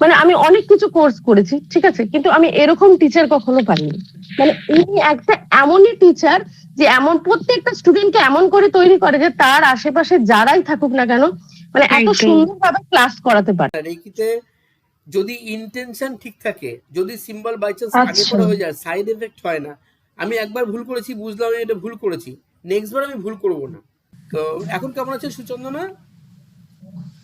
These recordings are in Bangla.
মানে আমি অনেক কিছু কোর্স করেছি ঠিক আছে? কিন্তু আমি এরকম টিচার কখনো পাইনি। মানে উনি একটা এমনই টিচার যে এমন প্রত্যেকটা স্টুডেন্টকে এমন করে তৈরি করে যে তার আশেপাশে যারাই থাকুক না কেন মানে এত। সুন্দরভাবে ক্লাস করাতে পারে। রেকিতে যদি ইন্টেনশন ঠিক থাকে যদি সিম্বল বাই চান্স আগে আচ্ছা। পরে হয়ে যায় সাইড এফেক্ট হয় না আমি একবার ভুল করেছি বুঝলাম আমি এটা ভুল করেছি নেক্সট বার আমি ভুল করব না। তো এখন কেমন আছে সুচন্দনা?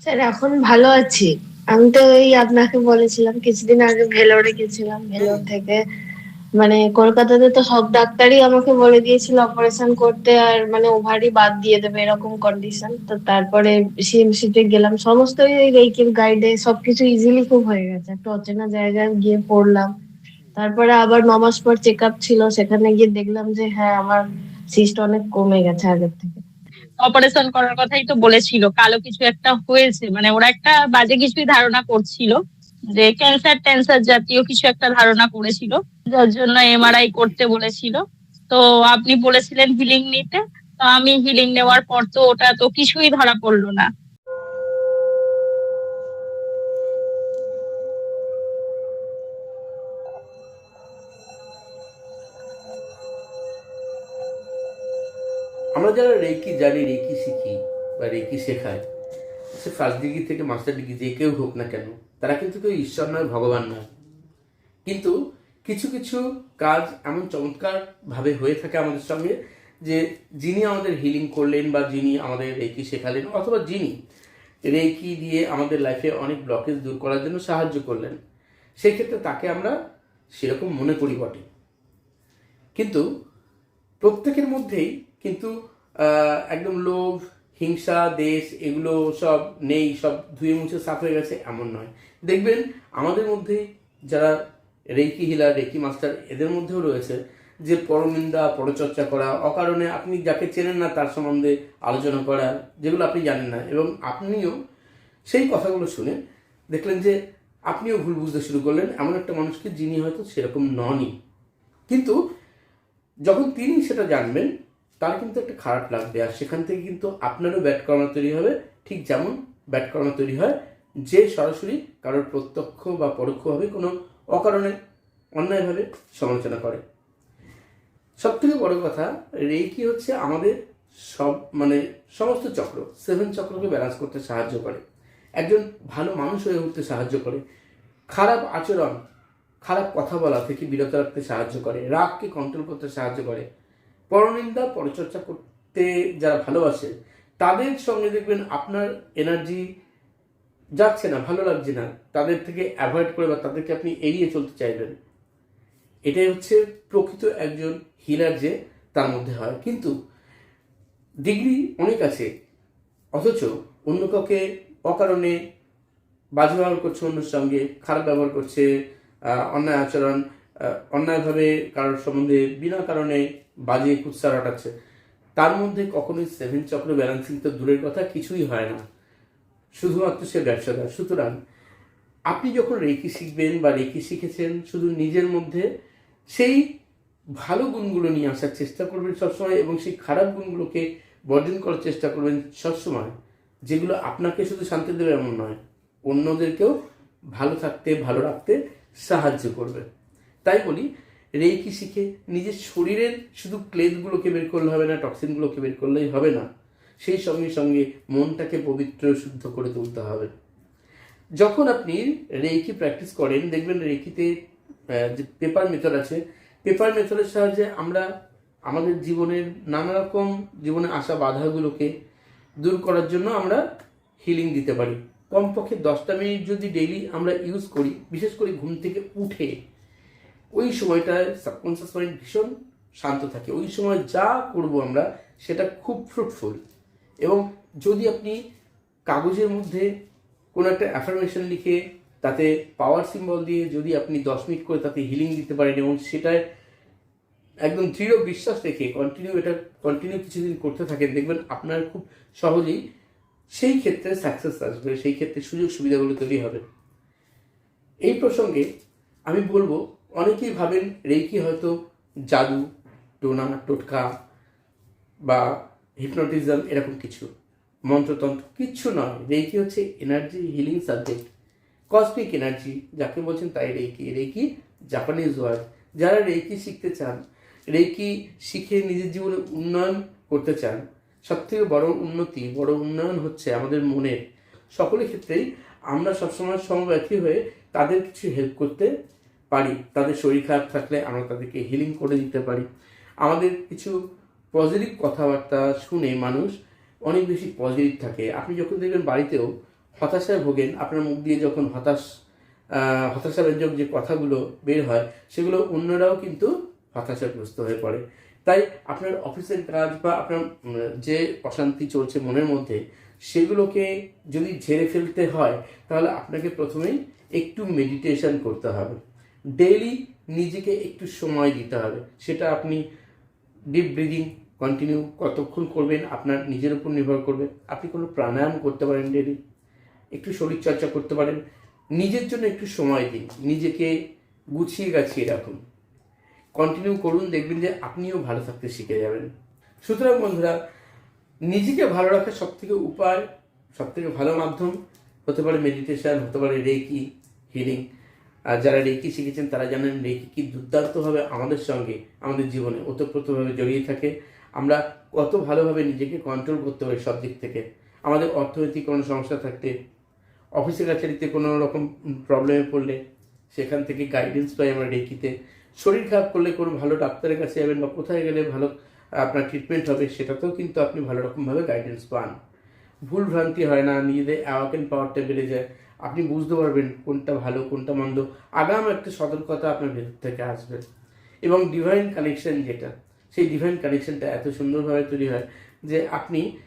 স্যার এখন ভালো আছি। আমি তো এই আপনাকে বলেছিলাম, কিছুদিন আগে ভেলোরে গেছিলাম, ভেলোর থেকে। মানে কলকাতাতে তো সব ডাক্তারই আমাকে বলে দিয়েছিল অপারেশন করতে, আর মানে ওভারই বাদ দিয়ে দেবে এরকম কন্ডিশন তো তারপরে সিএমসি তে গেলাম, সমস্ত এই রেইকির গাইডে সবকিছু ইজিলি খুব হয়ে গেছে। একটা অচেনা জায়গায় গিয়ে পড়লাম। তারপরে আবার নমাস পর চেক আপ ছিল, সেখানে গিয়ে দেখলাম যে হ্যাঁ আমার সিস্ট অনেক কমে গেছে আগের থেকে। অপারেশন করার কথাই তো বলেছিল। কালো কিছু একটা হয়েছে। মানে ওরা একটা বাজে কিছুই ধারণা করছিল যে ক্যান্সার ট্যান্সার জাতীয় কিছু একটা ধারণা করেছিল। যার জন্য এমআরআই করতে বলেছিল। তো আপনি বলেছিলেন হিলিং নিতে। তো আমি হিলিং নেওয়ার পর তো ওটা তো কিছুই ধরা পড়ল না। আমরা যারা রেকি জানি রেকি শিখি বা রেকি শেখাই, সে ফার্স্ট ডিগ্রি থেকে মাস্টার ডিগ্রি যে কেউ হোক না কেন, তারা কিন্তু কেউ ঈশ্বর নয়, ভগবান নয়। কিন্তু কিছু কিছু কাজ এমন চমৎকার ভাবে হয়ে থাকে আমাদের সঙ্গে যে যিনি আমাদের হিলিং করলেন বা যিনি আমাদের রেকি শেখালেন অথবা যিনি রেকি দিয়ে আমাদের লাইফে অনেক ব্লকেজ দূর করার জন্য সাহায্য করলেন, সেক্ষেত্রে তাকে আমরা সেরকম মনে করি বটে। কিন্তু প্রত্যেকের মধ্যেই কিন্তু একদম লোভ, হিংসা, দেশ, এগুলো সব নেই, সব ধুয়ে মুছে সাফ হয়ে গেছে, এমন নয়। দেখবেন, আমাদের মধ্যে যারা রেকি হিলার রেকি মাস্টার, এদের মধ্যেও রয়েছে যে পরনিন্দা, পরচর্চা করা, অকারণে আপনি যাকে চেনেন না তার সম্বন্ধে আলোচনা করা, যেগুলো আপনি জানেন না। এবং আপনিও সেই কথাগুলো শুনে দেখলেন যে আপনিও ভুল বুঝতে শুরু করলেন। এমন একটা মানুষকে যিনি হয়তো সেরকম ননই। কিন্তু যখন তিনি সেটা জানবেন তার কিন্তু একটা খারাপ লাগবে আর সেখান থেকে কিন্তু আপনারও ব্যাট কর্মা তৈরি হবে। ঠিক যেমন ব্যাট কর্মা তৈরি হয় যে সরাসরি কারোর প্রত্যক্ষ বা পরোক্ষভাবে কোনো অকারণে, অন্যায়ভাবে সমালোচনা করে। সব থেকে বড় কথা রেকি হচ্ছে আমাদের সব মানে সমস্ত চক্র, সেভেন চক্রকে ব্যালেন্স করতে সাহায্য করে। একজন ভালো মানুষ হয়ে উঠতে সাহায্য করে। খারাপ আচরণ, খারাপ কথা বলা থেকে বিরত রাখতে সাহায্য করে। রাগকে কন্ট্রোল করতে সাহায্য করে। পরনিন্দা পরচর্চা করতে যারা ভালোবাসে, তাদের সঙ্গে দেখবেন আপনার এনার্জি যাচ্ছে না, ভালো লাগছে না, তাদের থেকে অ্যাভয়েড করে বা তাদেরকে আপনি এড়িয়ে চলতে চাইবেন। এটাই হচ্ছে প্রকৃত একজন হিলার যে তার মধ্যে হয়। কিন্তু ডিগ্রি অনেক আছে, অথচ অন্য কাউকে অকারণে বাজে ব্যবহার করছে অন্যের সঙ্গে খারাপ ব্যবহার করছে অন্যায় আচরণ অন্যায়ভাবে কারোর সম্বন্ধে বিনা কারণে বাজে কুৎসা রটাচ্ছে তার মধ্যে কখনোই সেভেন চক্র ব্যালেন্সিং তো দূরের কথা কিছুই হয় না। শুধুমাত্র সে ব্যবসাদার। সুতরাং আপনি যখন রেকি শিখবেন বা রেকি শিখেছেন, শুধু নিজের মধ্যে সেই ভালো গুণগুলো নিয়ে আসার চেষ্টা করবেন সবসময় এবং সেই খারাপ গুণগুলোকে বর্জন করার চেষ্টা করবেন সবসময়, যেগুলো আপনাকে শুধু শান্তি দেবে এমন নয়, অন্যদেরকেও ভালো থাকতে, ভালো রাখতে সাহায্য করবে। তাই বলি রেকি শিখে নিজের শরীরের শুধু ক্লেদগুলোকে বের করলে হবে না টক্সিনগুলোকে বের করলেই হবে না। সেই সঙ্গে সঙ্গে মনটাকে পবিত্র শুদ্ধ করে তুলতে হবে। যখন আপনি রেকি প্র্যাকটিস করেন দেখবেন আহ, যে পেপার মেথড আছে পেপার মেথডের সাহায্যে আমরা আমাদের জীবনের নানা রকম জীবনে আসা বাধাগুলোকে দূর করার জন্য আমরা হিলিং দিতে পারি। কমপক্ষে দশটা মিনিট যদি ডেইলি আমরা ইউজ করি বিশেষ করে ঘুম থেকে উঠে ওই সময়টায় সাবকনসিয়াস মাইন্ড ভীষণ শান্ত থাকে। ওই সময় যা করব আমরা, সেটা খুব ফ্রুটফুল এবং যদি আপনি কাগজের মধ্যে কোনো একটা অ্যাফার্মেশন লিখে, তাতে পাওয়ার সিম্বল দিয়ে যদি আপনি দশ মিনিট করে তাতে হিলিং দিতে পারেন এবং সেটায় একদম দৃঢ় বিশ্বাস রেখে কন্টিনিউ এটা কন্টিনিউ কিছুদিন করতে থাকেন, দেখবেন আপনার খুব সহজেই সেই ক্ষেত্রে সাকসেস আসবে, সেই ক্ষেত্রে সুযোগ সুবিধাগুলো তৈরি হবে। এই প্রসঙ্গে আমি বলব অনেকেই ভাবেন রেকি হয়তো জাদু টোনা টোটকা বা হিপনোটিজম এরকম কিছু। মন্ত্রতন্ত্র কিচ্ছু নয়। রেকি হচ্ছে energy healing subject. Cosmic energy, যাকে বলছেন তাই রেকি রেকি জাপানিজ ওয়ার্ড। যারা রেকি শিখতে চান রেকি শিখে নিজের জীবনে উন্নয়ন করতে চান সব থেকে বড় উন্নতি, বড় উন্নয়ন হচ্ছে আমাদের মনের সকলের ক্ষেত্রেই আমরা সবসময় সমব্যথী হয়ে তাদের কিছু হেল্প করতে পারি, তাদের শরীর খারাপ থাকলে আমরা তাদেরকে হিলিং করে দিতে পারি। আমাদের কিছু পজিটিভ কথাবার্তা শুনে মানুষ অনেক বেশি পজিটিভ থাকে। আপনি যখন দেখবেন বাড়িতেও হতাশায় ভোগেন, আপনার মুখ দিয়ে যখন হতাশ হতাশাব্যঞ্জক যে কথাগুলো বের হয়, সেগুলো অন্যরাও কিন্তু হতাশাগ্রস্ত হয়ে পড়ে। তাই আপনার অফিসের কাজ বা আপনার যে অশান্তি চলছে মনের মধ্যে, সেগুলোকে যদি ঝেড়ে ফেলতে হয়, তাহলে আপনাকে প্রথমেই একটু মেডিটেশন করতে হবে। ডেইলি নিজেকে একটু সময় দিতে হবে। সেটা আপনি ডিপ ব্রিদিং কন্টিনিউ কতক্ষণ করবেন, আপনার নিজের উপর নির্ভর করবে। আপনি কোনো প্রাণায়াম করতে পারেন ডেলি একটু শরীরচর্চা করতে পারেন। নিজের জন্য একটু সময় দিন, নিজেকে গুছিয়ে গাছিয়ে রাখুন কন্টিনিউ করুন, দেখবেন যে আপনিও ভালো থাকতে শিখে যাবেন। সুতরাং বন্ধুরা, নিজেকে ভালো রাখার সব থেকে উপায় সব থেকে ভালো মাধ্যম হতে পারে মেডিটেশন হতে পারে রেকি হিলিং আর যারা রেকি শিখেছেন, তারা জানেন রেকি কি দুর্দান্তভাবে আমাদের সঙ্গে, আমাদের জীবনে ওতপ্রোতভাবে জড়িয়ে থাকে। আমরা কত ভালোভাবে নিজেকে কন্ট্রোল করতে পারি সব দিক থেকে। আমাদের অর্থনৈতিক কোনো সমস্যা থাকতে অফিসের কাছারিতে কোনো রকম প্রবলেমে পড়লে, সেখান থেকে গাইডেন্স পাই আমরা রেকিতে শরীর খারাপ করলে কোনো ভালো ডাক্তারের কাছে যাবেন বা কোথায় গেলে ভালো আপনার ট্রিটমেন্ট হবে, সেটাতেও কিন্তু আপনি ভালো রকমভাবে গাইডেন্স পান। ভুল ভ্রান্তি হয় না, নিজেদের অ্যাওয়াকেন পাওয়ারটা বেড়ে যায়। আপনি বুঝতে পারবেন কোনটা ভালো, কোনটা মন্দ। আগাম একটা সতর্কতা আপনার ভেতর থেকে আসবে। এবং ডিভাইন কানেকশন যেটা, সেই ডিভাইন কানেকশনটা এত সুন্দরভাবে তৈরি হয় যে আপনি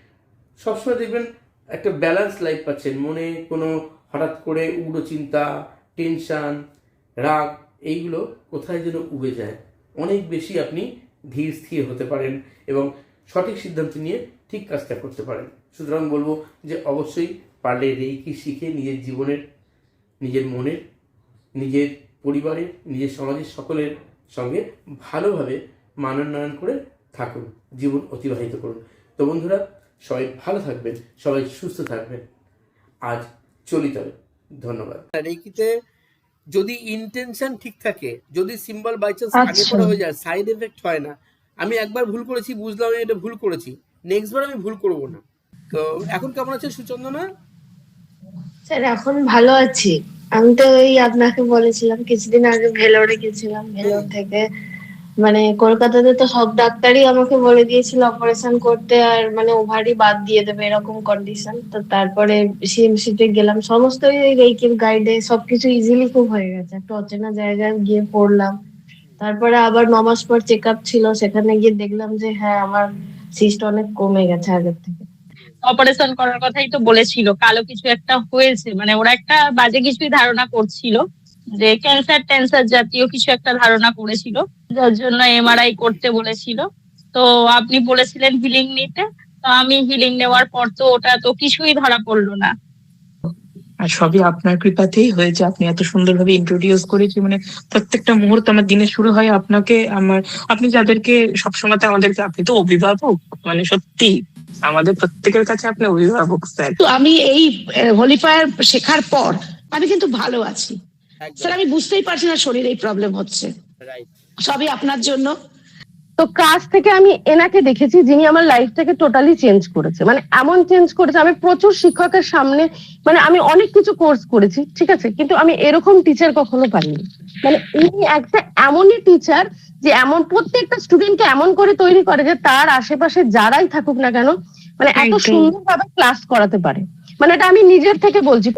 সবসময় দেখবেন একটা ব্যালেন্স লাইফ পাচ্ছেন। মনে কোনো হঠাৎ করে উগ্র চিন্তা টেনশান রাগ, এইগুলো কোথায় যেন উবে যায়। অনেক বেশি আপনি ধীর স্থির হতে পারেন এবং সঠিক সিদ্ধান্ত নিয়ে ঠিক কাজটা করতে পারেন। সুতরাং বলব যে অবশ্যই পারলে রেইকি শিখে নিজের জীবনের নিজের মনের নিজের পরিবারের নিজের সমাজের সকলের সঙ্গে ভালোভাবে মানোন্নয়ন করে থাকুন জীবন অতিবাহিত করুন। তো বন্ধুরা সবাই ভালো থাকবেন সবাই সুস্থ থাকবেন। আজ চলি তবে ধন্যবাদ রেকিতে যদি ইন্টেনশন ঠিক থাকে যদি সিম্বল বাই চান্স আগে। পরে হয়ে যায় সাইড এফেক্ট হয় না আমি একবার ভুল করেছি বুঝলাম আমি এটা ভুল করেছি নেক্সট বার আমি ভুল করব না। তো এখন কেমন আছে সুচন্দনা? স্যার এখন ভালো আছি। আমি তো ওই আপনাকে বলেছিলাম কিছুদিন আগে ভেলোরে গেছিলাম ভেলোর থেকে। মানে কলকাতাতে তো সব ডাক্তারই আমাকে বলে দিয়েছিল অপারেশন করতে আর মানে ওভারই বাদ দিয়ে দেবে এরকম কন্ডিশন তো তারপরে সিএমসি তে গেলাম সমস্ত ওই রেকির গাইডে সবকিছু ইজিলি খুব হয়ে গেছে। একটা অচেনা জায়গায় গিয়ে পড়লাম। তারপরে আবার নমাস পর চেক আপ ছিল সেখানে গিয়ে দেখলাম যে হ্যাঁ আমার সিস্ট অনেক কমে গেছে আগের থেকে। অপারেশন করার কথাই তো বলেছিল। কালো কিছু একটা হয়েছে। মানে ওরা একটা বাজে কিছুই ধারণা করছিল যে ক্যান্সার ট্যান্সার জাতীয় কিছু একটা ধারণা করেছিল। যার জন্য এমআরআই করতে বলেছিল। তো আপনি বলেছিলেন হিলিং নিতে। তো আমি হিলিং নেওয়ার পর তো ওটা তো কিছুই ধরা পড়ল না। আর সবই আপনার কৃপাতেই হয়েছে। আপনি এত সুন্দরভাবে ইন্ট্রোডিউস করেছি মানে প্রত্যেকটা মুহূর্ত আমার দিনে শুরু হয় আপনাকে, আমার, আপনি যাদেরকে সবসময় আমাদেরকে, আপনি তো অভিভাবক। মানে সত্যি আমাদের প্রত্যেকের কাছে আপনি অভিভাবক স্যার। তো আমি এই হোলিফায়ার শেখার পর আমি কিন্তু ভালো আছি। স্যার আমি বুঝতেই পারছি না শরীরে এই প্রবলেম হচ্ছে। সবই আপনার জন্য। তো কাজ থেকে আমি এনাকে দেখেছি যিনি আমার লাইফটাকে টোটালি চেঞ্জ করেছে। মানে এমন চেঞ্জ করেছে আমি প্রচুর শিক্ষকের সামনে মানে আমি অনেক কিছু কোর্স করেছি ঠিক আছে? কিন্তু আমি এরকম টিচার কখনো পাইনি। মানে ইনি একটা এমনই টিচার যে এমন প্রত্যেকটা স্টুডেন্টকে এমন করে তৈরি করে যে তার আশেপাশে যারাই থাকুক না কেন মানে এত সুন্দর সুন্দরভাবে ক্লাস করাতে পারে। মানে এটা আমি নিজের থেকে বলছি।